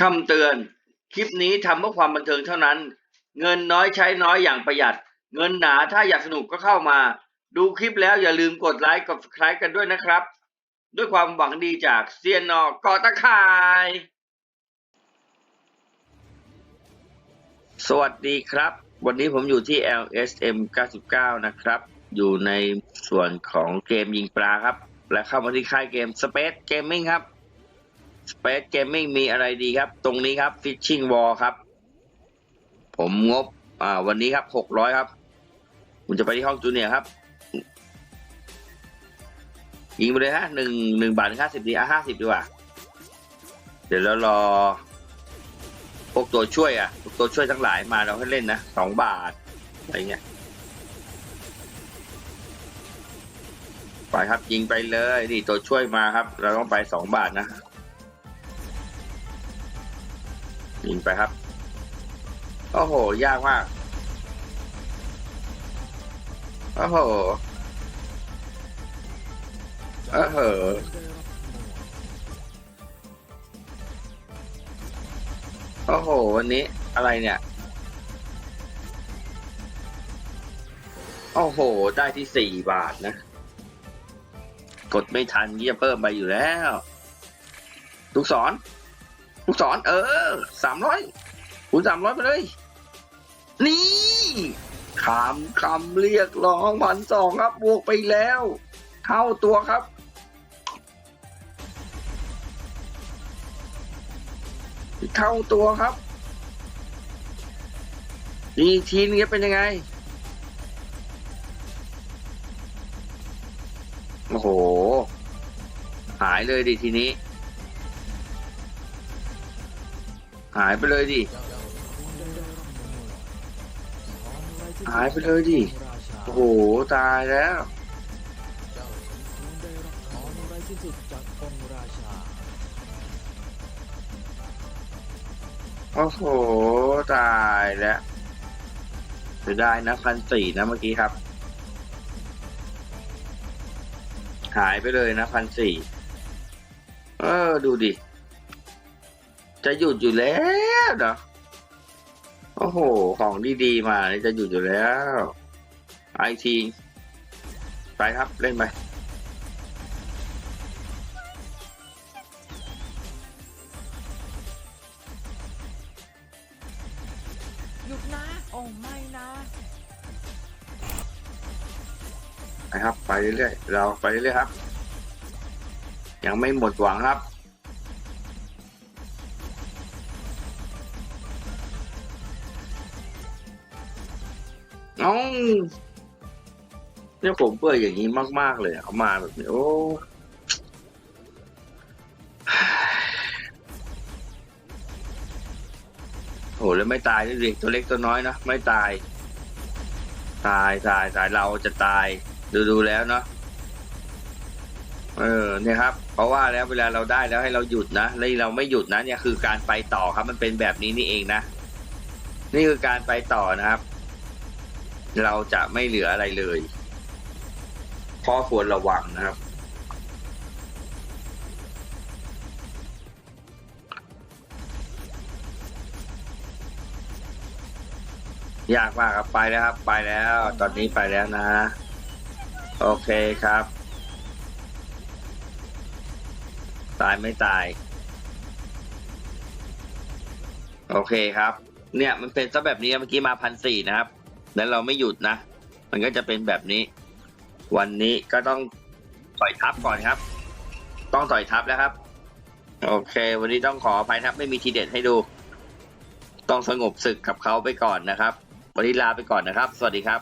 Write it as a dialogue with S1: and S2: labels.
S1: คำเตือน คลิปนี้ทำเพื่อความบันเทิงเท่านั้น เงินน้อยใช้น้อยอย่างประหยัด เงินหนาถ้าอยากสนุกก็เข้ามา ดูคลิปแล้วอย่าลืมกดไลค์กด subscribe กันด้วยนะครับ ด้วยความหวังดีจากเซียนนอกอตะข่าย สวัสดีครับ วันนี้ผมอยู่ที่ LSM 99 นะครับ อยู่ในส่วนของเกมยิงปลาครับ และเข้ามาที่ค่ายเกม Space Gaming ครับ Space Gaming มีอะไรดีครับ ตรงนี้ครับ Fishing Wall ครับ ผมงบ อ่า วันนี้ครับ600ครับผมจะไปที่ห้องจูเนียครับ ยิงไปเลยฮะหนึ่งหนึ่งบาทห้าสิบดีอะห้าสิบดีกว่า เดี๋ยวเรารอ พวกตัวช่วยอะพวกตัวช่วยทั้งหลายมาเราให้เล่นนะสองบาท อะไรเงี้ยไปครับยิงไปเลยนี่ตัวช่วยมาครับ เราต้องไปสองบาทนะ ยิงไปครับ โอ้โห ยากมาก โอ้โหเออเหอะโอ้โห วันนี้อะไรเนี่ย โอ้โห ได้ที่สี่บาทนะ กดไม่ทันยี่จะเพิ่มไปอยู่แล้ว ลูกศร ลูกศรเออสามร้อยคูณสามร้อยไปเลย นี่คำคำเรียกร้องพันสองครับ บวกไปแล้ว เท่าตัวครับเท่าตัวครับนี่ทีนี้เป็นยังไง โอ้โห หายเลยดิทีนี้ หายไปเลยดิ หายไปเลยดิ โอ้โห ตายแล้ว โอ้โห ตายแล้วเสียดายนะพันสี่นะเมื่อกี้ครับ หายไปเลยนะพันสี่ เออ ดูดิ จะหยุดอยู่แล้วเนาะโอ้โห ของดีๆมานี่จะหยุดอยู่แล้วไอทีไปครับเล่นไป
S2: หยุดนะ โอ้ไม่นะ
S1: ไปครับ ไปเรื่อยๆเราไปเรื่อยๆครับ ยังไม่หมดหวังครับ องเนี่ยผมเบื่ออย่างนี้มาก ๆ เลย เอามาแบบนี้โอ้โหแล้วไม่ตายด้วยดิตัวเล็กตัวน้อยนะไม่ตาย ตายตายตายเราจะตาย ดูดูแล้วเนาะเออเนี่ยครับ เพราะว่าแล้วเวลาเราได้แล้วให้เราหยุดนะแล้วเราไม่หยุดนะเนี่ยคือการไปต่อครับ มันเป็นแบบนี้นี่เองนะนี่คือการไปต่อนะครับ เราจะไม่เหลืออะไรเลยข้อควรระวังนะครับ ยากมากครับไปแล้วครับ ไปแล้ว ตอนนี้ไปแล้วนะ โอเคครับ ตายไม่ตาย โอเคครับ เนี่ยมันเป็นซะแบบนี้เมื่อกี้มาพันสี่นะครับ แล้วเราไม่หยุดนะ มันก็จะเป็นแบบนี้ วันนี้ก็ต้องต่อยทับก่อนครับ ต้องต่อยทับแล้วครับ โอเค วันนี้ต้องขออภัยครับ ไม่มีทีเด็ดให้ดู ต้องสงบศึกกับเขาไปก่อนนะครับ วันนี้ลาไปก่อนนะครับ สวัสดีครับ